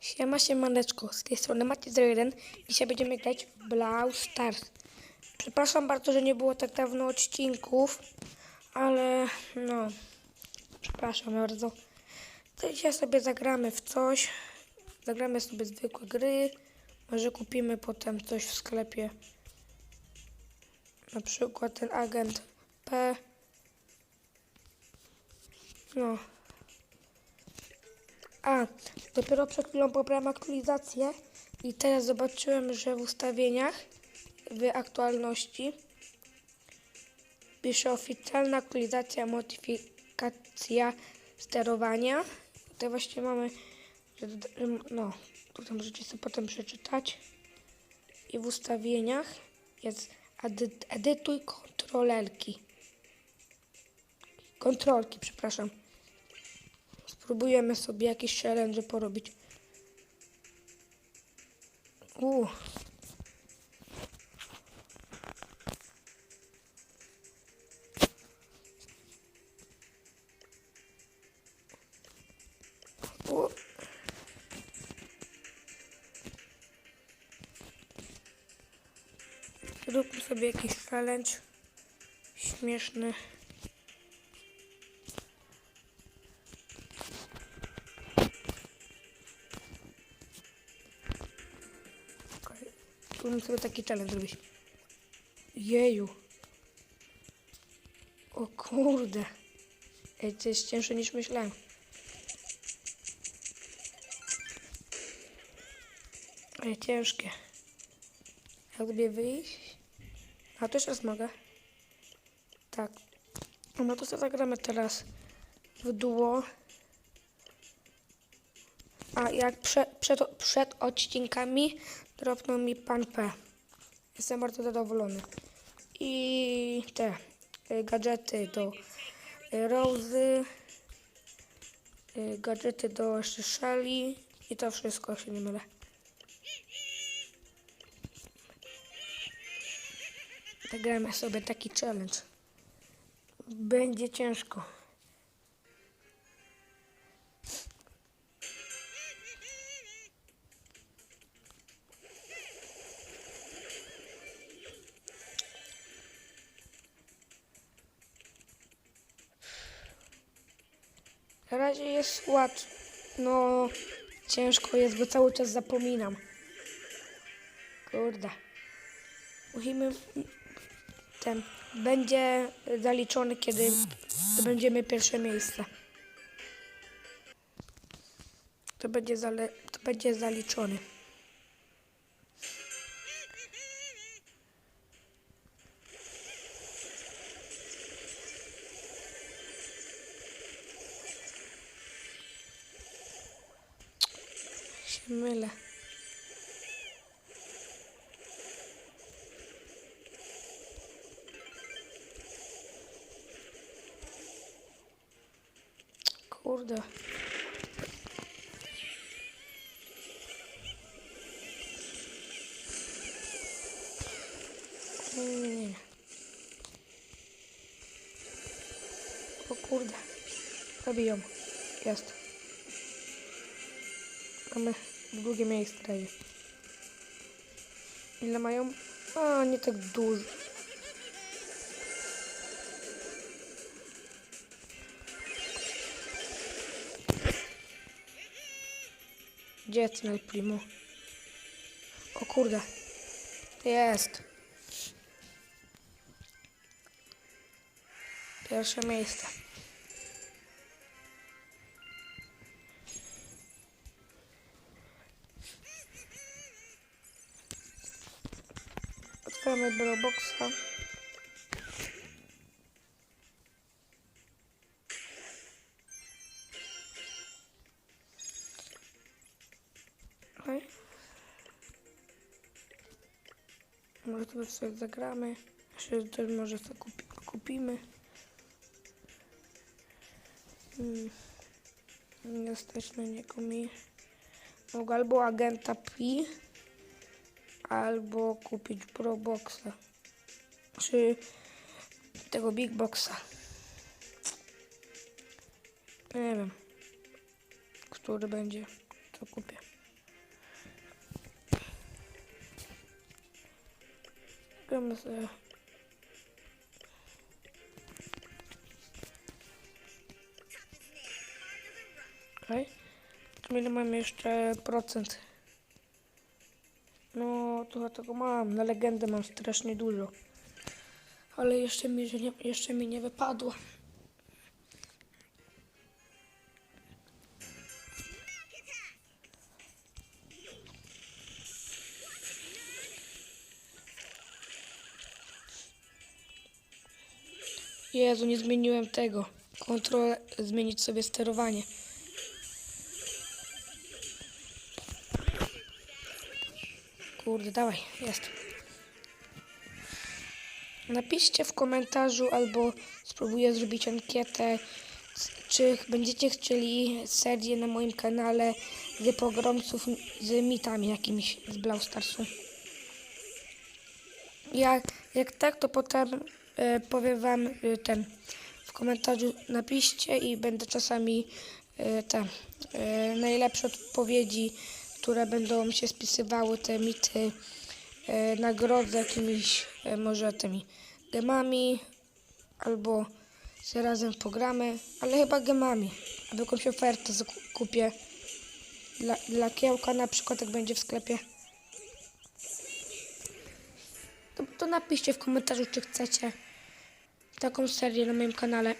Siema, siemaneczko, z tej strony Macie01. Dzisiaj będziemy grać w Brawl Stars. Przepraszam bardzo, że nie było tak dawno odcinków, ale no, przepraszam bardzo. To dzisiaj sobie zagramy w coś, zagramy sobie zwykłe gry, może kupimy potem coś w sklepie. Na przykład ten agent P. No. A, dopiero przed chwilą pobrałem aktualizację i teraz zobaczyłem, że w ustawieniach, w aktualności pisze oficjalna aktualizacja, modyfikacja sterowania. Tutaj właśnie mamy, no, tutaj możecie sobie potem przeczytać. I w ustawieniach jest edy- edytuj kontrolerki. Kontrolki, przepraszam. Spróbujemy sobie jakieś challenge porobić. U. U. Zróbmy sobie jakiś challenge śmieszny. Spróbujmy sobie taki challenge zrobić. Jeju. O kurde. Ej, to jest cięższe niż myślałem. Ej, ciężkie. Jak sobie wyjść? A to jeszcze raz mogę. Tak. No to sobie zagramy teraz w duo. A jak prze, przed, przed odcinkami dropnął mi pan P. Jestem bardzo zadowolony. I te y, gadżety do y, Rozy, y, gadżety do jeszcze Shelly i to wszystko, się nie mylę. Zagramy sobie taki challenge. Będzie ciężko. Na razie jest łatwo. No, ciężko jest, bo cały czas zapominam. Kurde. Musimy. Ten. Będzie zaliczony, kiedy zdobędziemy pierwsze miejsce. To będzie, zale, to będzie zaliczony. Mylę. Kurde. O kurde. Zabiją. Jest. Mamy drugie miejsce daje. Ile mają? A, nie tak dużo. Gdzie jest ten Primo? O kurde. Jest. Pierwsze miejsce. Brawlboxa. Okej. Może to sobie zagramy. Jeszcze też może sobie kupi, kupimy. Hmm. Nie stać na niego mi. Mogę albo agenta P, albo kupić Pro Boxa czy tego Big Boxa. Nie wiem, który będzie, co kupię. Gramy sobie. Okay. Ile mamy jeszcze procent? Trochę tego mam. Na legendę mam strasznie dużo. Ale jeszcze mi, nie, jeszcze mi nie wypadło. Jezu, nie zmieniłem tego. Kontrolę, zmienić sobie sterowanie. Kurde, dawaj, jest. Napiszcie w komentarzu albo spróbuję zrobić ankietę, czy będziecie chcieli serię na moim kanale z pogromców z mitami jakimiś z Blau Starsu. Jak, jak tak, to potem e, powiem wam e, ten w komentarzu napiszcie i będę czasami e, te e, najlepsze odpowiedzi, które będą się spisywały, te mity, e, nagrodzę jakimiś e, może tymi gemami albo się razem pogramy, ale chyba gemami, albo jakąś ofertę zakupię dla, dla kiełka na przykład jak będzie w sklepie. To, to napiszcie w komentarzu, czy chcecie taką serię na moim kanale.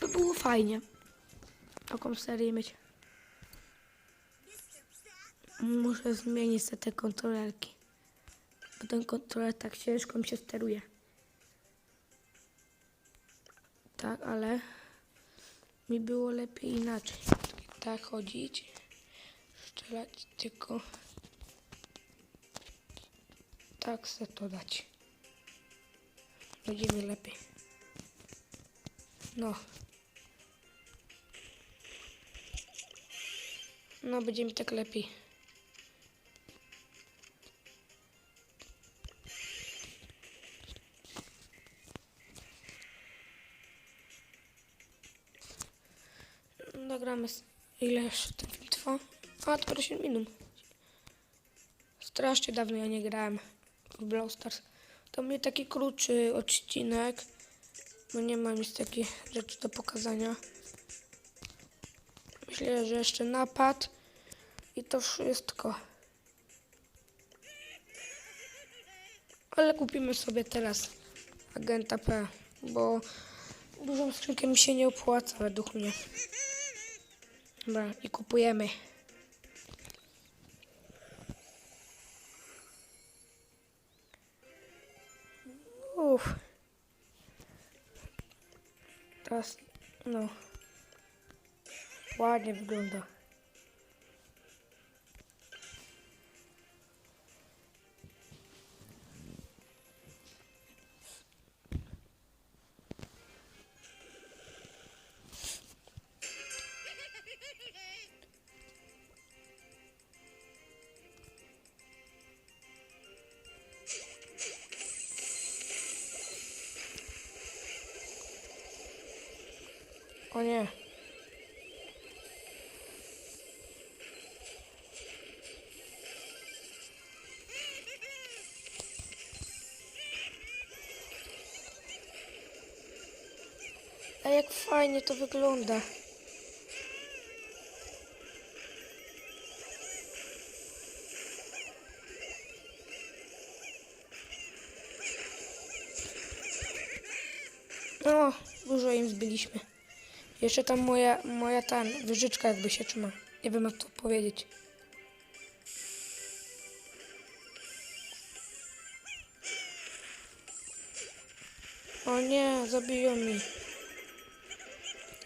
To było fajnie. Taką serię mieć. Muszę zmienić sobie te kontrolerki. Bo ten kontroler tak ciężko mi się steruje. Tak, ale mi było lepiej inaczej. Tak chodzić, strzelać tylko tak se to dać. Będzie mi lepiej. No. No, będzie mi tak lepiej. Nagramy. s- Ile jeszcze ten? A, to 8 minut. Strasznie dawno ja nie grałem w Brawl Stars. To mnie taki krótszy odcinek, bo nie mam nic takich rzeczy do pokazania. Myślę, że jeszcze napad i to wszystko. Ale kupimy sobie teraz agenta P, bo dużą skrzynkę mi się nie opłaca według mnie. Dobra, i kupujemy. Uff. Teraz, no. Ładnie wygląda. O nie. Jak fajnie to wygląda. No, dużo im zbiliśmy. Jeszcze tam moja, moja ta wyżyczka jakby się trzyma. Nie wiem jak to powiedzieć. O nie, zabiją mi.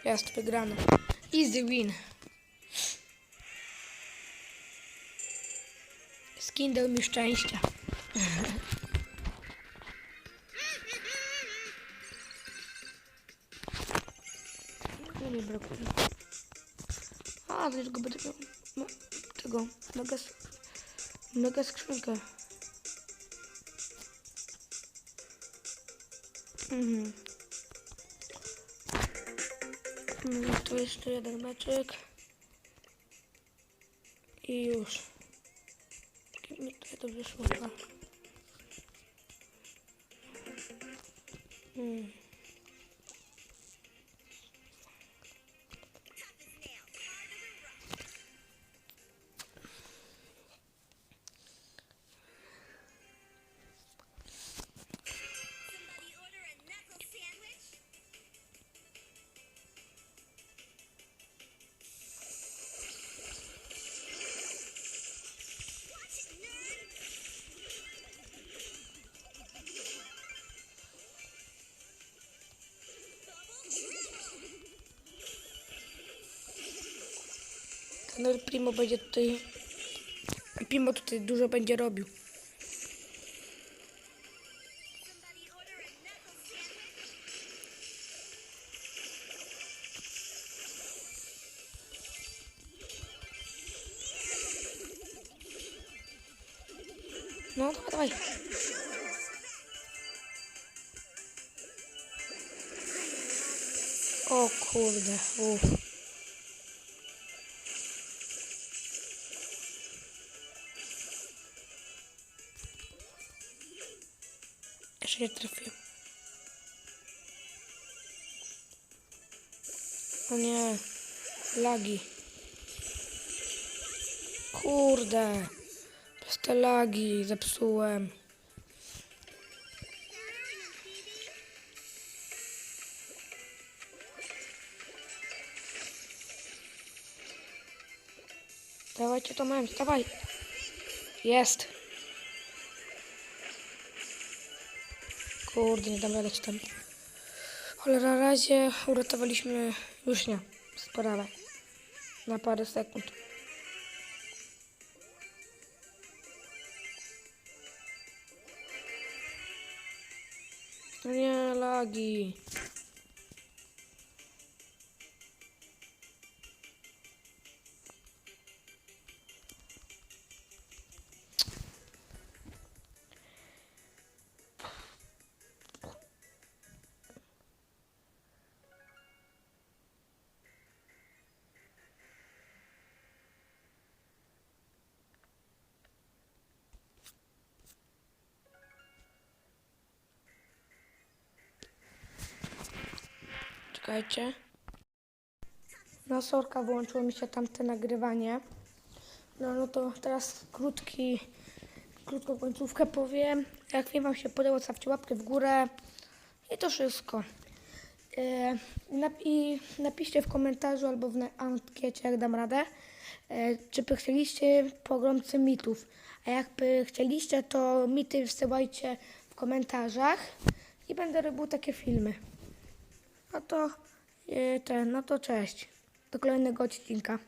Jest, wygrano. Easy win. Skin dał mi szczęścia. Nie brakuje. A, tylko będę tego, mega, mega skrzynkę. Mhm. I to jeszcze jeden meczek. I już. Troszkę mi tutaj to wyszło. chyba. Hmm. El Primo będzie tutaj... Primo tutaj dużo będzie robił. No, dawaj. O kurde, uff. Jeszcze nie trafiłem. O nie, lagi. Kurde, przez te lagi zepsułem. Dawajcie to mam, dawaj. Jest. Kurde, nie dam rady tam. Ale na razie uratowaliśmy już nie sprawę. Na parę sekund. No nie, lagi. Czekajcie. No sorka, włączyło mi się tamte nagrywanie. No, no to teraz krótki, krótką końcówkę powiem. Jak film Wam się podobał, stawcie łapkę w górę. I to wszystko. E, napi napiszcie w komentarzu albo w ankiecie, jak dam radę, e, czy by chcieliście pogromcy mitów. A jakby chcieliście, to mity wsyłajcie w komentarzach i będę robił takie filmy. No to e, ten, no to cześć. Do kolejnego odcinka.